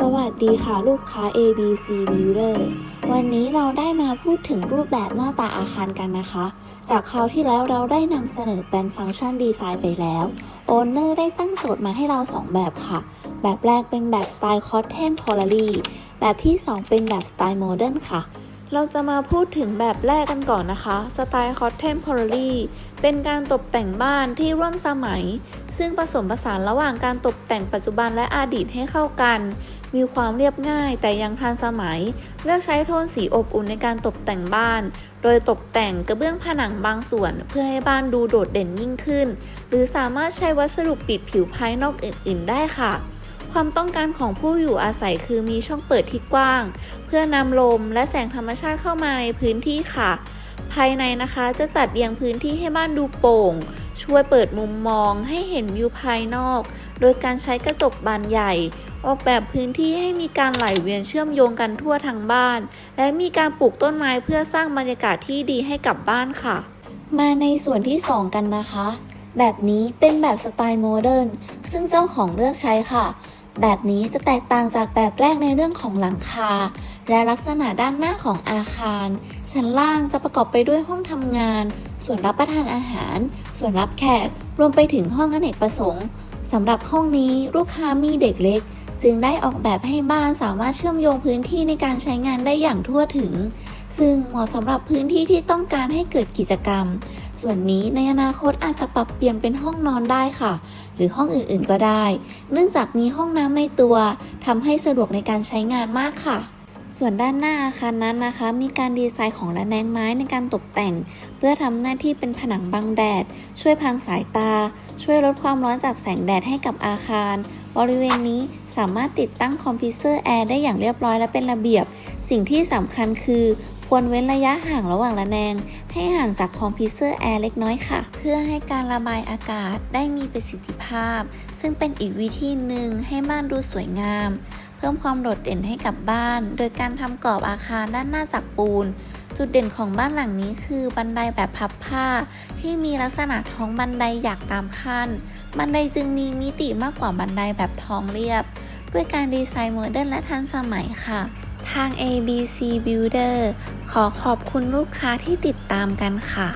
สวัสดีค่ะลูกค้า ABC Builder วันนี้เราได้มาพูดถึงรูปแบบหน้าตาอาคารกันนะคะ จากคราวที่แล้วเราได้นำเสนอเป็นฟังก์ชันดีไซน์ไปแล้ว โอนเนอร์ได้ตั้งโจทย์มาให้เรา 2 แบบค่ะ แบบแรกเป็นแบบสไตล์ Contemporary แบบที่ 2 เป็นแบบสไตล์ Modern ค่ะเราจะมาพูดถึงแบบแรกกันก่อนนะคะ สไตล์ Contemporary เป็นการตกแต่งบ้านที่ร่วมสมัย ซึ่งผสมผสานระหว่างการตกแต่งปัจจุบันและอดีตให้เข้ากัน มีความเรียบง่ายแต่ยังทันสมัย เลือกใช้โทนสีอบอุ่นในการตกแต่งบ้าน โดยตกแต่งกระเบื้องผนังบางส่วน เพื่อให้บ้านดูโดดเด่นยิ่งขึ้น หรือสามารถใช้วัสดุปิดผิวภายนอกอื่น ๆ ได้ค่ะความต้องการของผู้อยู่อาศัยคือมีช่องเปิดที่กว้าง เพื่อนำลมและแสงธรรมชาติเข้ามาในพื้นที่ค่ะ ภายในนะคะจะจัดเรียงพื้นที่ให้บ้านดูโปร่ง ช่วยเปิดมุมมองให้เห็นวิวภายนอก โดยการใช้กระจกบานใหญ่ ออกแบบพื้นที่ให้มีการไหลเวียนเชื่อมโยงกันทั่วทั้งบ้าน และมีการปลูกต้นไม้เพื่อสร้างบรรยากาศที่ดีให้กับบ้านค่ะ มาในส่วนที่ 2 กันนะคะ แบบนี้เป็นแบบสไตล์โมเดิร์นซึ่งเจ้าของเลือกใช้ค่ะ แบบนี้จะแตกต่างจากแบบแรกในเรื่องของหลังคา และลักษณะด้านหน้าของอาคาร ชั้นล่างจะประกอบไปด้วยห้องทำงาน ส่วนรับประทานอาหาร ส่วนรับแขกรวมไปถึงห้องอเนกประสงค์สำหรับห้องนี้ลูกค้ามีเด็กเล็ก จึงได้ออกแบบให้บ้านสามารถเชื่อมโยงพื้นที่ในการใช้งานได้อย่างทั่วถึง ซึ่งเหมาะสำหรับพื้นที่ที่ต้องการให้เกิดกิจกรรม ส่วนนี้ในอนาคตอาจจะปรับเปลี่ยนเป็นห้องนอนได้ค่ะ หรือห้องอื่นๆก็ได้ เนื่องจากมีห้องน้ำในตัวทำให้สะดวกในการใช้งานมากค่ะส่วนด้านหน้าอาคารนั้นนะคะ มีการดีไซน์ของระแนงไม้ในการตกแต่ง เพื่อทำหน้าที่เป็นผนังบังแดด ช่วยพรางสายตา ช่วยลดความร้อนจากแสงแดดให้กับอาคาร บริเวณนี้ สามารถติดตั้งคอมพิวเซอร์แอร์ได้อย่างเรียบร้อยและเป็นระเบียบ สิ่งที่สำคัญคือควรเว้นระยะห่างระหว่างระแนง ให้ห่างจากคอมพิวเซอร์แอร์เล็กน้อยค่ะ เพื่อให้การระบายอากาศได้มีประสิทธิภาพ ซึ่งเป็นอีกวิธีหนึ่งให้บ้านดูสวยงาม เพิ่มความโดดเด่นให้กับบ้าน โดยการทำกรอบอาคารด้านหน้าจากปูน จุดเด่นของบ้านหลังนี้คือบันไดแบบพับผ้า ที่มีลักษณะท้องบันไดอยากตามขั้น บันไดจึงมีมิติมากกว่าบันไดแบบท้องเรียบ ด้วยการดีไซน์โมเดิร์นและทันสมัยค่ะ ทาง ABC Builder ขอขอบคุณลูกค้าที่ติดตามกันค่ะ